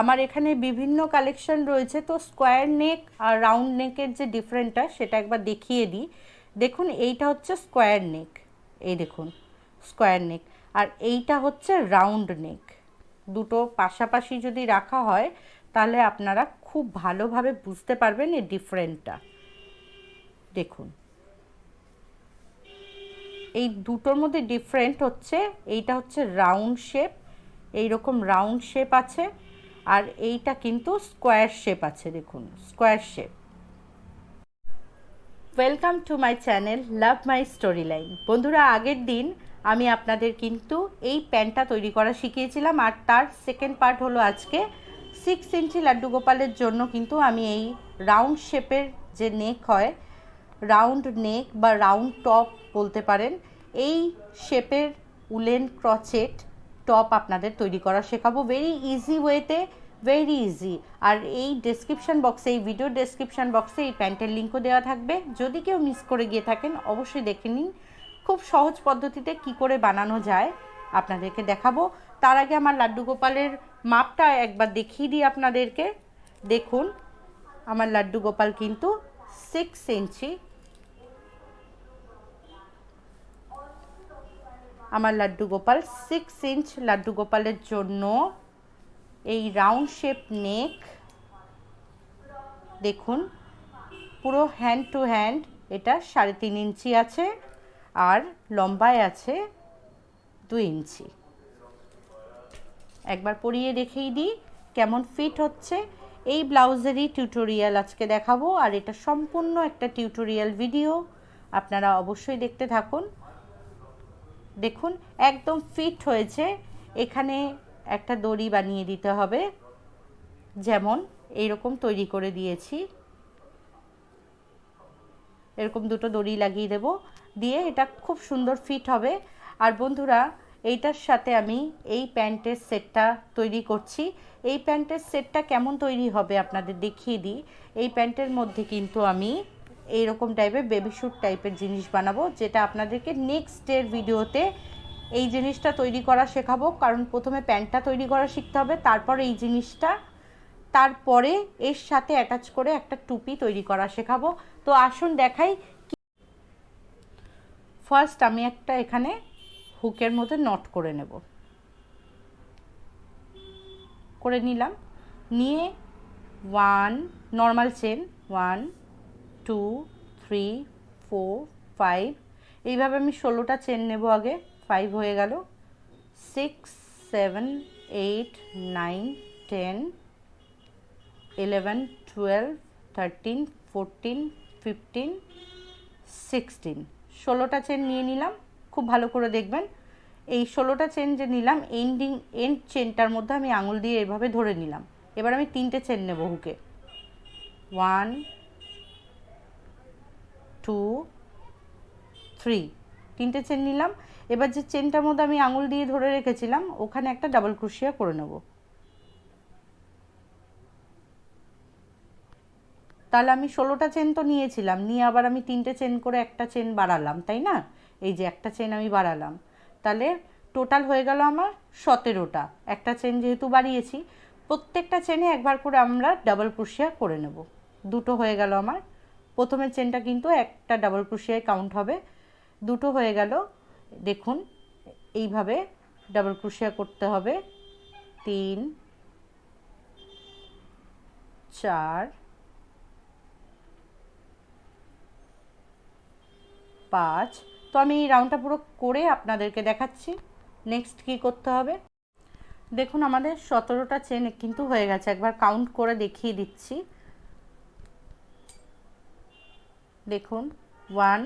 আমার এখানে বিভিন্ন কালেকশন রয়েছে, তো স্কোয়ার নেক আর রাউন্ড নেকের যে ডিফারেন্টটা সেটা একবার দেখিয়ে দিই। দেখুন, এইটা হচ্ছে স্কোয়ার নেক এই দেখুন স্কোয়ার নেক আর এইটা হচ্ছে রাউন্ড নেক দুটো পাশাপাশি যদি রাখা হয়, তাহলে আপনারা খুব ভালোভাবে বুঝতে পারবেন এই ডিফারেন্টটা দেখুন, এই দুটোর মধ্যে ডিফারেন্ট হচ্ছে, এইটা হচ্ছে রাউন্ড শেপ এইরকম রাউন্ড শেপ আছে। আর এইটা কিন্তু স্কোয়ার শেপ আছে, দেখুন square shape welcome to my channel love my story line বন্ধুরা, আগের দিন আমি আপনাদের কিন্তু এই প্যান্টটা তৈরি করা শিখিয়েছিলাম, আর তার সেকেন্ড পার্ট হলো আজকে সিক্স ইঞ্চি লাড্ডু গোপালের জন্য কিন্তু আমি এই রাউন্ড শেপের যে নেক হয় রাউন্ড নেক বা রাউন্ড টপ বলতে পারেন, এই শেপের উলেন ক্রচেট টপ আপনাদের তৈরি করা শেখাবো। ভেরি ইজি ওয়েতে ভেরি ইজি আর এই ডেসক্রিপশান বক্সে এই ভিডিও ডেসক্রিপশান বক্সে এই প্যান্টের লিঙ্কও দেওয়া থাকবে। যদি কেউ মিস করে গিয়ে থাকেন, অবশ্যই দেখে নিন। খুব সহজ পদ্ধতিতে কি করে বানানো যায়, আপনাদেরকে দেখাবো। তার আগে আমার লাড্ডু গোপালের মাপটা একবার দেখিয়ে দিই আপনাদেরকে। দেখুন, আমার লাড্ডু গোপাল কিন্তু সিক্স ইঞ্চি আমার লাড্ডু গোপাল। সিক্স ইঞ্চ লাড্ডু গোপালের জন্য এই রাউন্ড শেপ নেক দেখুন, পুরো হ্যান্ড টু হ্যান্ড এটা সাড়ে তিন ইঞ্চি আছে আর লম্বায় আছে দু ইঞ্চি। একবার পরিয়ে দেখেই দিই, কেমন ফিট হচ্ছে। এই ব্লাউজেরই টিউটোরিয়াল আজকে দেখাবো, আর এটা সম্পূর্ণ একটা টিউটোরিয়াল ভিডিও আপনারা অবশ্যই দেখতে থাকুন। দেখুন, একদম ফিট হয়েছে। এখানে একটা দড়ি বানিয়ে দিতে হবে। যেমন এইরকম তৈরি করে দিয়েছি। এরকম দুটো দড়ি লাগিয়ে দেব। দিয়ে এটা খুব সুন্দর ফিট হবে। আর বন্ধুরা, এইটার সাথে আমি এই প্যান্টের সেটটা তৈরি করছি। এই প্যান্টের সেটটা কেমন তৈরি হবে আপনাদের দেখিয়ে দিই। এই প্যান্টের মধ্যে কিন্তু আমি এইরকম টাইপের বেবি শ্যুট টাইপের জিনিস বানাবো, যেটা আপনাদেরকে নেক্সট ডের ভিডিওতে এই জিনিসটা তৈরি করা শেখাবো। কারণ প্রথমে প্যান্টটা তৈরি করা শিখতে হবে, তারপর এই জিনিসটা, তারপরে এর সাথে অ্যাটাচ করে একটা টুপি তৈরি করা শেখাবো। তো আসুন দেখাই ফার্স্ট আমি একটা এখানে হুকের মধ্যে নট করে নেব। করে নিলাম। নিয়ে one normal chain one two three four five এইভাবে আমি ষোলোটা চেন নেব আগে। ফাইভ হয়ে গেল। Six seven eight nine ten eleven twelve thirteen fourteen fifteen sixteen ষোলোটা চেন নিয়ে নিলাম। খুব ভালো করে দেখবেন। এই ষোলোটা চেন যে নিলাম এন্ডিং এন্ড চেনটার মধ্যে আমি আঙুল দিয়ে এভাবে ধরে নিলাম। এবার আমি তিনটে চেন নেব হুকে ওয়ান টু থ্রি তিনটে চেন নিলাম। এবার যে চেনটার মধ্যে আমি আঙুল দিয়ে ধরে রেখেছিলাম, ওখানে একটা ডাবল ক্রুশিয়া করে নেব। তাহলে আমি ষোলোটা চেন তো নিয়েছিলাম, নিয়ে আবার আমি তিনটে চেন করে একটা চেন বাড়ালাম, তাই না? এই যে একটা চেন আমি বাড়ালাম। তাহলে টোটাল হয়ে গেল আমার সতেরোটা। একটা চেন যেহেতু বাড়িয়েছি, প্রত্যেকটা চেনে একবার করে আমরা ডাবল ক্রুশিয়া করে নেব। দুটো হয়ে গেল আমার প্রথমের চেনটা কিন্তু একটা ডাবল ক্রুশিয়ায় কাউন্ট হবে। দুটো হয়ে গেল। দেখুন, এইভাবে ডাবল ক্রুশিয়া করতে হবে। তিন, চার, পাঁচ। তো আমি এই রাউন্ডটা পুরো করে আপনাদেরকে দেখাচ্ছি। নেক্সট কি করতে হবে? দেখুন, আমাদের সতেরোটা চেন কিন্তু হয়ে গেছে। একবার কাউন্ট করে দেখিয়ে দিচ্ছি। দেখুন ওয়ান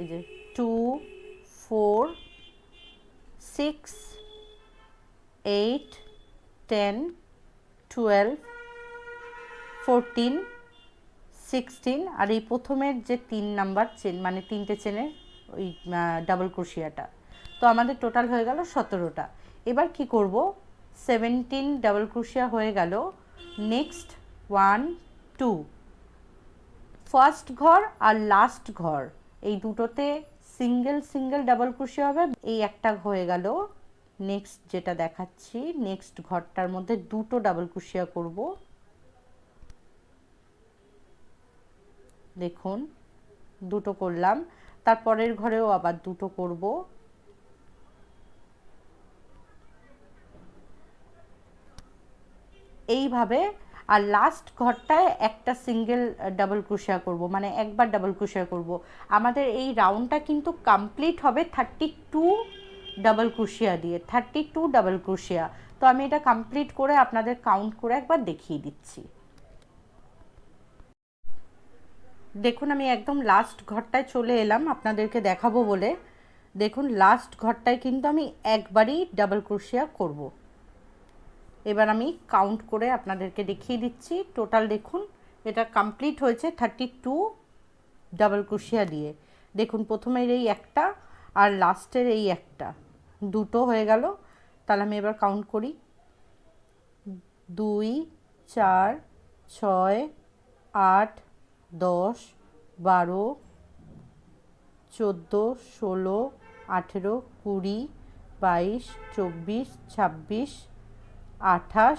এই যে two four six eight ten twelve fourteen sixteen আর এই প্রথমের যে তিন নাম্বার চেন মানে তিনটে চেনের ওই ডাবল ক্রোশিয়াটা তো আমাদের টোটাল হয়ে গেল সতেরোটা। এবার কি করব? সেভেন্টিন ডাবল ক্রোশিয়া হয়ে গেল। নেক্সট ওয়ান টু ফার্স্ট ঘর আর লাস্ট ঘর। এই দুটোতে সিঙ্গেল সিঙ্গেল ডাবল ক্রোশিয়া হবে। এই একটা হয়ে গেল। নেক্সট যেটা দেখাচ্ছি নেক্সট ঘরটার মধ্যে দুটো ডাবল কুশিয়া করব। দেখুন, দুটো করলাম। তারপরের ঘরেও আবার দুটো করব। এইভাবে আর লাস্ট ঘরটায় একটা সিঙ্গেল ডাবল ক্রোশিয়া করব মানে একবার ডাবল ক্রোশিয়া করব। আমাদের এই রাউন্ডটা কিন্তু কমপ্লিট হবে থার্টি টু ডাবল ক্রোশিয়া দিয়ে থার্টি টু ডাবল ক্রোশিয়া তো আমি এটা কমপ্লিট করে আপনাদের কাউন্ট করে একবার দেখিয়ে দিচ্ছি। দেখুন, আমি একদম লাস্ট ঘরটায় চলে এলাম, আপনাদেরকে দেখাবো বলে। দেখুন লাস্ট ঘরটায় কিন্তু আমি একবারই ডাবল ক্রোশিয়া করব। এবার আমি কাউন্ট করে আপনাদেরকে দেখিয়ে দিচ্ছি। টোটাল দেখুন, এটা কমপ্লিট হয়েছে থার্টি টু ডাবল ক্রোশিয়া দিয়ে। দেখুন, প্রথমের এই একটা আর লাস্টের এই একটা। দুটো হয়ে গেল। তাহলে আমি এবার কাউন্ট করি। দুই, চার, ছয়, আট, দশ, বারো, চোদ্দ, ষোলো, আঠেরো, কুড়ি, বাইশ, চব্বিশ, ছাব্বিশ আঠাশ,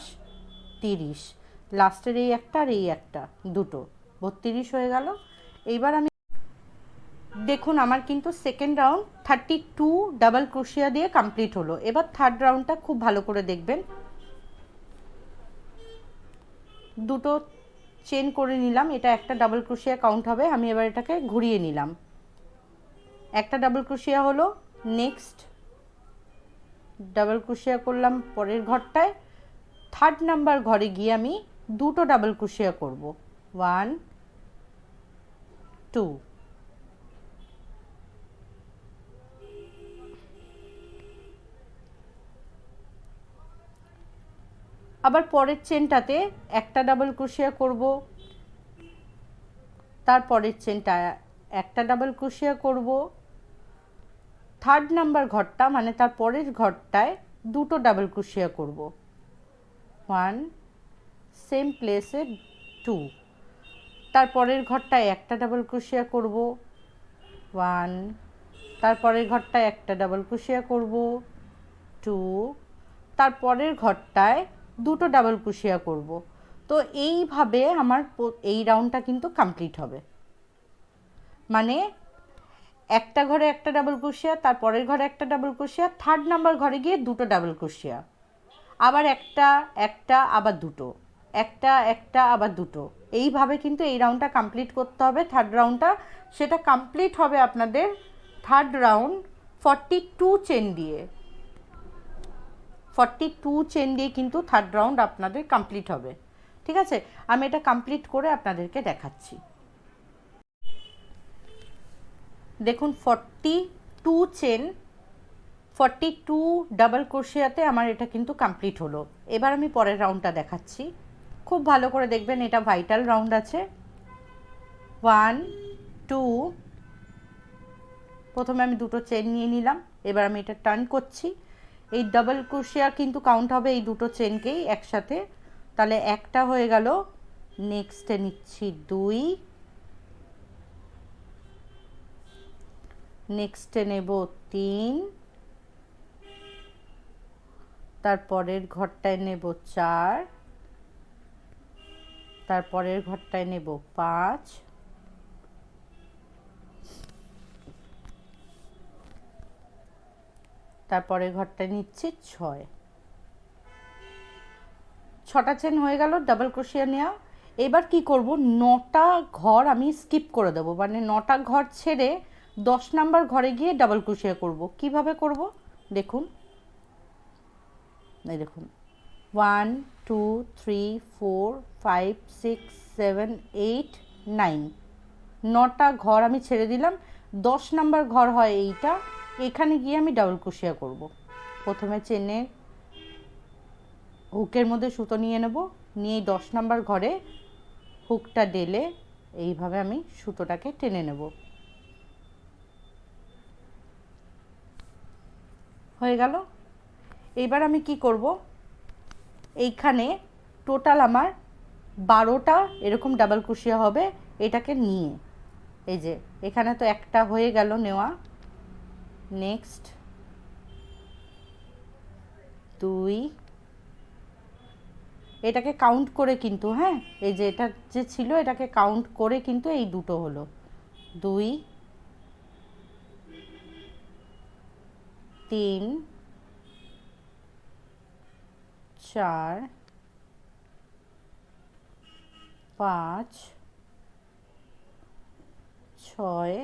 তিরিশ। লাস্টের এই একটা আর এই একটা, দুটো। বত্রিশ হয়ে গেল। এইবার আমি দেখুন, আমার কিন্তু second round thirty two double crochet দিয়ে কমপ্লিট হলো। এবার থার্ড রাউন্ডটা খুব ভালো করে দেখবেন। দুটো চেন করে নিলাম। এটা একটা ডাবল ক্রোশিয়া কাউন্ট হবে। আমি এবার এটাকে ঘুরিয়ে নিলাম। একটা ডাবল ক্রোশিয়া হলো। নেক্সট ডাবল ক্রোশিয়া করলাম পরের ঘরটায়। থার্ড নাম্বার ঘরে গিয়ে আমি দুটো ডাবল ক্রোশিয়া করব। ওয়ান টু আবার পরের চেনটাতে একটা ডাবল ক্রোশিয়া করব। তারপরের চেনটা একটা ডাবল ক্রোশিয়া করব। থার্ড নাম্বার ঘরটা মানে তার পরের ঘরটায় দুটো ডাবল ক্রোশিয়া করব। ওয়ান সেম প্লেসে টু তারপরের ঘরটায় একটা ডাবল ক্রোশিয়া করব। ওয়ান তারপরের ঘরটায় একটা ডাবল ক্রোশিয়া করব। টু তারপরের ঘরটায় দুটো ডাবল ক্রোশিয়া করব। তো এইভাবে আমার এই রাউন্ডটা কিন্তু কমপ্লিট হবে। মানে একটা ঘরে একটা ডাবল ক্রোশিয়া তারপরের ঘরে একটা ডাবল ক্রোশিয়া থার্ড নাম্বার ঘরে গিয়ে দুটো ডাবল ক্রোশিয়া আবার একটা একটা, আবার দুটো। একটা একটা, আবার দুটো। এইভাবে কিন্তু এই রাউন্ডটা কমপ্লিট করতে হবে। থার্ড রাউন্ডটা সেটা কমপ্লিট হবে আপনাদের third round forty two chain দিয়ে। ফর্টি টু চেন দিয়ে কিন্তু থার্ড রাউন্ড আপনাদের কমপ্লিট হবে। ঠিক আছে? আমি এটা কমপ্লিট করে আপনাদেরকে দেখাচ্ছি। দেখুন forty two chain forty two double ক্রোশিয়াতে আমার এটা কিন্তু কমপ্লিট হলো। এবার আমি পরের রাউন্ডটা দেখাচ্ছি। খুব ভালো করে দেখবেন, এটা ভাইটাল রাউন্ড আছে। ওয়ান, টু, প্রথমে আমি দুটো চেন নিয়ে নিলাম, এবার আমি এটা টার্ন করছি। এই ডাবল ক্রোশিয়া কিন্তু কাউন্ট হবে এই দুটো চেনকেই একসাথে। তাহলে একটা হয়ে গেল, নেক্সটে নিচ্ছি দুই। নেক্সটে নেব তিন। তারপরের ঘরটায় নেব চার তারপরের ঘরটায় নেব পাঁচ। তারপরের ঘরটায় নিচ্ছি ছয়। ছটা চেন হয়ে গেল ডাবল ক্রোশিয়া নেওয়া। এবার কি করব? নটা ঘর আমি স্কিপ করে দেবো। মানে নটা ঘর ছেড়ে দশ নাম্বার ঘরে গিয়ে ডাবল ক্রোশিয়া করব। কীভাবে করব? দেখুন। দেখুন। One two three four five six seven eight nine নটা ঘর আমি ছেড়ে দিলাম। দশ নাম্বার ঘর হয় এইটা। এখানে গিয়ে আমি ডাবল ক্রোশিয়া করব। প্রথমে চেনে হুকের মধ্যে সুতো নিয়ে নেব। নিয়ে দশ নাম্বার ঘরে হুকটা ডেলে এইভাবে আমি সুতোটাকে টেনে নেব। হয়ে গেল? এইবার আমি কি করব? এইখানে টোটাল আমার বারোটা এরকম ডাবল কুশিয়া হবে, এটাকে নিয়ে। এই যে, এখানে তো একটা হয়ে গেল নেওয়া। নেক্সট দুই। এটাকে কাউন্ট করে কিন্তু হ্যাঁ? এই যে, এটা যে ছিল, এটাকে কাউন্ট করে কিন্তু এই দুটো হলো। দুই। তিন। চার পাঁচ ছয়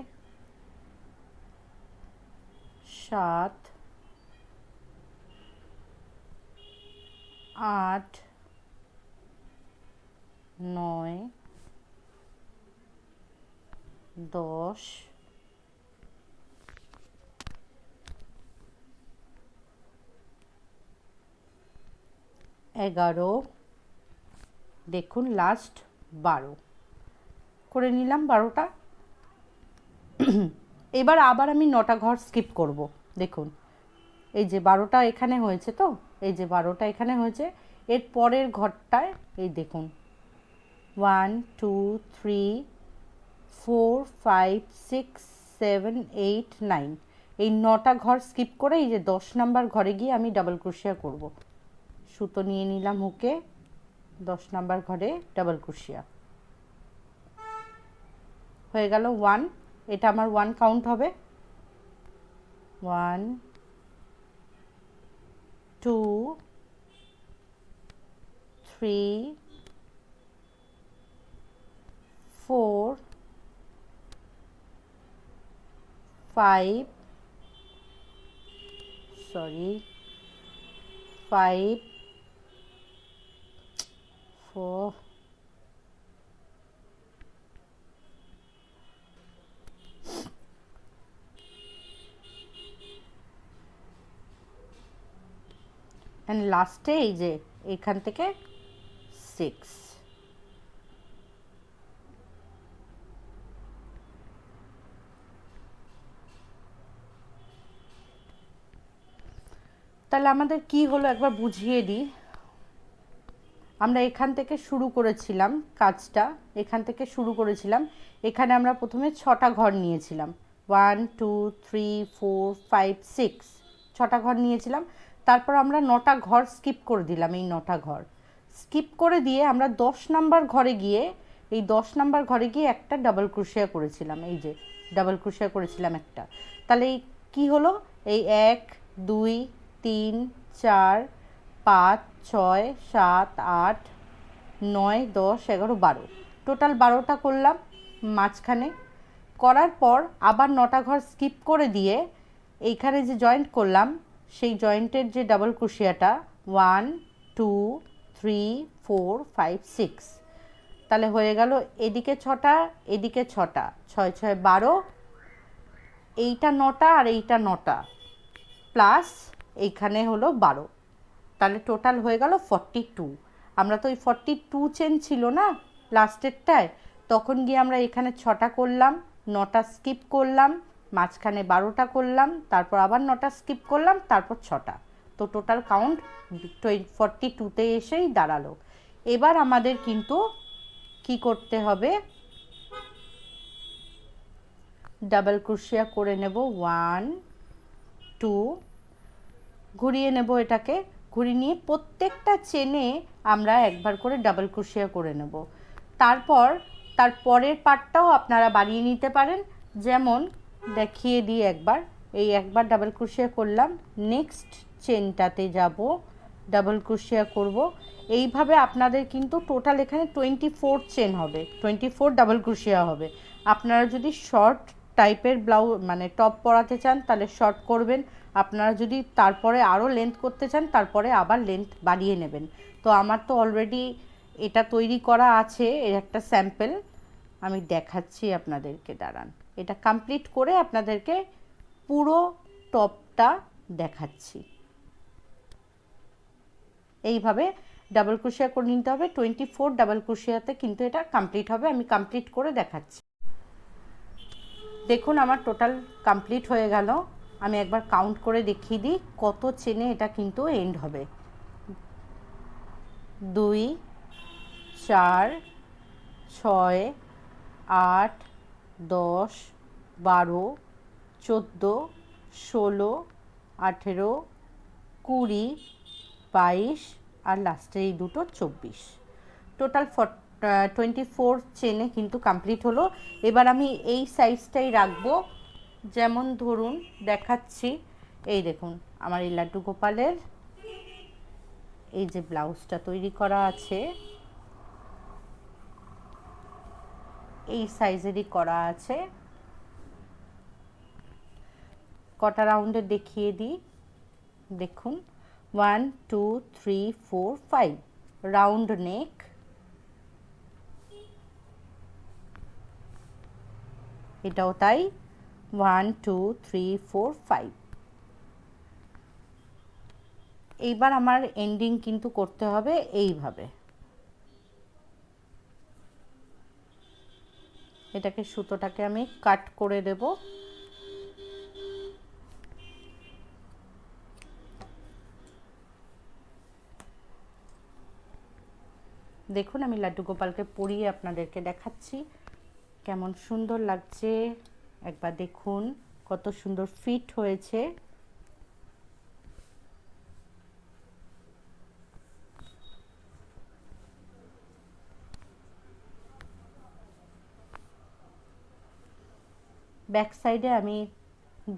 সাত আট নয় দশ এগারো। দেখুন লাস্ট বারো। করে নিলাম বারোটা। এবার আবার আমি নটা ঘর স্কিপ করব। দেখুন, এই যে বারোটা এখানে হয়েছে তো? এই যে বারোটা এখানে হয়েছে। এর পরের ঘরটায়, এই দেখুন one two three four five six seven eight nine এই নটা ঘর স্কিপ করে এই যে দশ নাম্বার ঘরে গিয়ে আমি ডাবল ক্রোশিয়া করব। সুতো নিয়ে নিলাম হুকে। দশ নাম্বার ঘরে ডাবল ক্রোশিয়া হয়ে গেল ওয়ান। এটা আমার ওয়ান কাউন্ট হবে। One, two, three, four five sorry five four and লাস্টে এই যে এখান থেকে সিক্স তাহলে আমাদের কি হলো একবার বুঝিয়ে দিই। আমরা এখান থেকে শুরু করেছিলাম কাজটা, এখান থেকে শুরু করেছিলাম। এখানে আমরা প্রথমে ছটা ঘর নিয়েছিলাম। One two three four five six ছটা ঘর নিয়েছিলাম। তারপর আমরা নটা ঘর স্কিপ করে দিলাম এই নটা ঘর। স্কিপ করে দিয়ে আমরা দশ নাম্বার ঘরে গিয়ে, এই দশ নাম্বার ঘরে গিয়ে একটা ডাবল ক্রুশিয়া করেছিলাম। এই যে ডাবল ক্রুশিয়া করেছিলাম একটা। তাহলে এই কী হলো? এই এক, দুই, তিন, চার পাঁচ, ছয়, সাত, আট, নয়, দশ, এগারো, বারো। টোটাল বারোটা করলাম মাঝখানে। করার পর আবার নটা ঘর স্কিপ করে দিয়ে এইখানে যে জয়েন্ট করলাম, সেই জয়েন্টের যে double ক্রুশিয়াটা one two three four five six তাহলে হয়ে গেল এদিকে ছটা এদিকে ছটা। ছয় ছয়, বারো। এইটা নটা আর এইটা নটা। প্লাস এইখানে হলো বারো। তাহলে টোটাল হয়ে গেল ফর্টি টু আমরা তো ওই ফর্টি টু চেন ছিল না লাস্টেরটায় তখন গিয়ে আমরা এখানে ছটা করলাম, নটা স্কিপ করলাম, মাঝখানে বারোটা করলাম, তারপর আবার নটা স্কিপ করলাম, তারপর ছটা। তো টোটাল কাউন্ট ফর্টি টুতে এসেই দাঁড়াল। এবার আমাদের কিন্তু কি করতে হবে? ডাবল ক্রুশিয়া করে নেব ওয়ান টু ঘুরিয়ে নেব এটাকে। ঘুরিয়ে নিয়ে প্রত্যেকটা চেনে আমরা একবার করে ডাবল ক্রুশিয়া করে নেব। তারপর, তার পরের পার্টটাও আপনারা বাড়িয়ে নিতে পারেন। যেমন, দেখিয়ে দিই একবার, এই একবার ডাবল ক্রুশিয়া করলাম নেক্সট চেনটাতে যাব ডাবল ক্রুশিয়া করব। এইভাবে আপনাদের কিন্তু টোটাল এখানে টোয়েন্টি ফোর চেন হবে টোয়েন্টি ফোর ডাবল ক্রুশিয়া হবে। আপনারা যদি শর্ট টাইপের ব্লাউজ মানে টপ পরাতে চান, তাহলে শর্ট করবেন। আপনারা যদি তারপরে আরও লেন্থ করতে চান, তারপরে আবার লেন্থ বাড়িয়ে নেবেন। তো আমার তো অলরেডি এটা তৈরি করা আছে, এর একটা স্যাম্পেল আমি দেখাচ্ছি আপনাদেরকে, দাঁড়ান। এটা কমপ্লিট করে আপনাদেরকে পুরো টপটা দেখাচ্ছি। এইভাবে ডাবল ক্রোশিয়া করে নিতে হবে টোয়েন্টি ফোর ডাবল ক্রোশিয়াতে কিন্তু এটা কমপ্লিট হবে, আমি কমপ্লিট করে দেখাচ্ছি। দেখুন, আমার টোটাল কমপ্লিট হয়ে গেল। আমি একবার কাউন্ট করে দেখিয়ে দিই কত চেনে এটা কিন্তু এন্ড হবে। দুই, চার, ছয়, আট, দশ, বারো, চোদ্দ, ষোলো, আঠেরো, কুড়ি, বাইশ আর লাস্টে এই দুটো চব্বিশ। টোটাল ফর টোয়েন্টি ফোর চেনে কিন্তু কমপ্লিট হলো। এবার আমি এই সাইজটাই রাখব। যেমন ধরুন, দেখাচ্ছি। এই দেখুন, আমার এই লাড্ডু গোপালের। এই যে ব্লাউজটা তৈরি করা আছে। এই সাইজেরই করা আছে। কটা রাউন্ডে দেখিয়ে দিই। দেখুন, one, two, three, four, five. Round neck. এটাও তাই। One two three four five এইবার আমার এন্ডিং কিন্তু করতে হবে এইভাবে। এটাকে সুতোটাকে আমি কাট করে দেব। দেখুন আমি লাড্ডু গোপালকে পরিয়ে আপনাদেরকে দেখাচ্ছি। কেমন সুন্দর লাগছে। একবার দেখুন কত সুন্দর ফিট হয়েছে। ব্যাক সাইডে আমি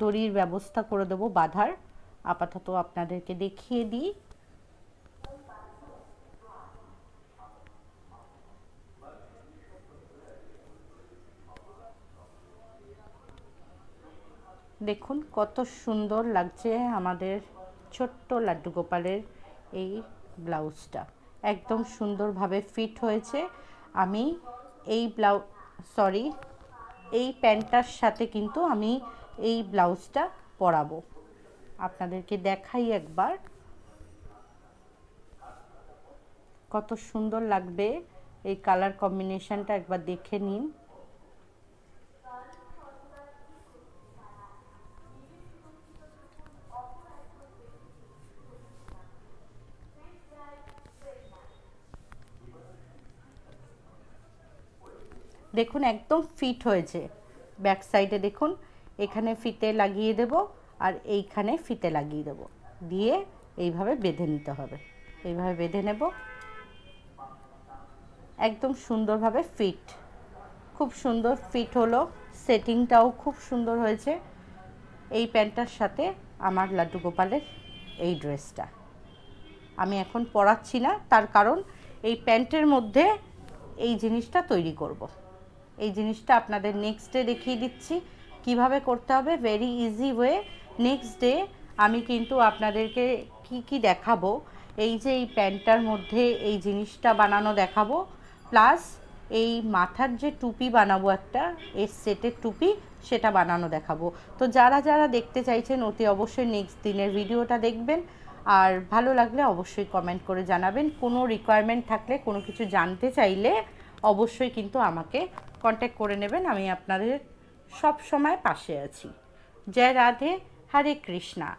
দড়ির ব্যবস্থা করে দেবো বাঁধার। আপাতত আপনাদেরকে দেখিয়ে দিই দেখুন, কত সুন্দর লাগছে আমাদের ছোট্ট লাড্ডু গোপালের এই ব্লাউজটা। একদম সুন্দরভাবে ফিট হয়েছে। আমি এই ব্লাউ, সরি, এই প্যান্টটার সাথে কিন্তু আমি এই ব্লাউজটা পরাবো। আপনাদেরকে দেখাই একবার। কত সুন্দর লাগবে এই কালার কম্বিনেশনটা একবার দেখে নিন। দেখুন, একদম ফিট হয়েছে। ব্যাক সাইডে দেখুন, এখানে ফিতে লাগিয়ে দেব আর এইখানে ফিতে লাগিয়ে দেব। দিয়ে এইভাবে বেঁধে নিতে হবে। এইভাবে বেঁধে নেব। একদম সুন্দরভাবে ফিট খুব সুন্দর ফিট হলো। সেটিংটাও খুব সুন্দর হয়েছে। এই প্যান্টটার সাথে আমার লাড্ডু গোপালের এই ড্রেসটা। আমি এখন পরাচ্ছি না, তার কারণ এই প্যান্টের মধ্যে এই জিনিসটা তৈরি করব। এই জিনিসটা আপনাদের নেক্সট ডে দেখিয়ে দিচ্ছি। কীভাবে করতে হবে? Very easy way next day আমি কিন্তু আপনাদেরকে কি কি দেখাবো? এই যে এই প্যান্টটার মধ্যে এই জিনিসটা বানানো দেখাবো। প্লাস এই মাথার যে টুপি বানাবো একটা, এর সেটের টুপি সেটা বানানো দেখাবো। তো যারা যারা দেখতে চাইছেন, অতি অবশ্যই নেক্সট দিনের ভিডিওটা দেখবেন। আর ভালো লাগলে অবশ্যই কমেন্ট করে জানাবেন। কোনো রিকোয়ারমেন্ট থাকলে, কোনো কিছু জানতে চাইলে অবশ্যই কিন্তু আমাকে কন্ট্যাক্ট করে নেবেন, আমি আপনাদের সব সময় পাশে আছি। জয় রাধে, হরে কৃষ্ণা।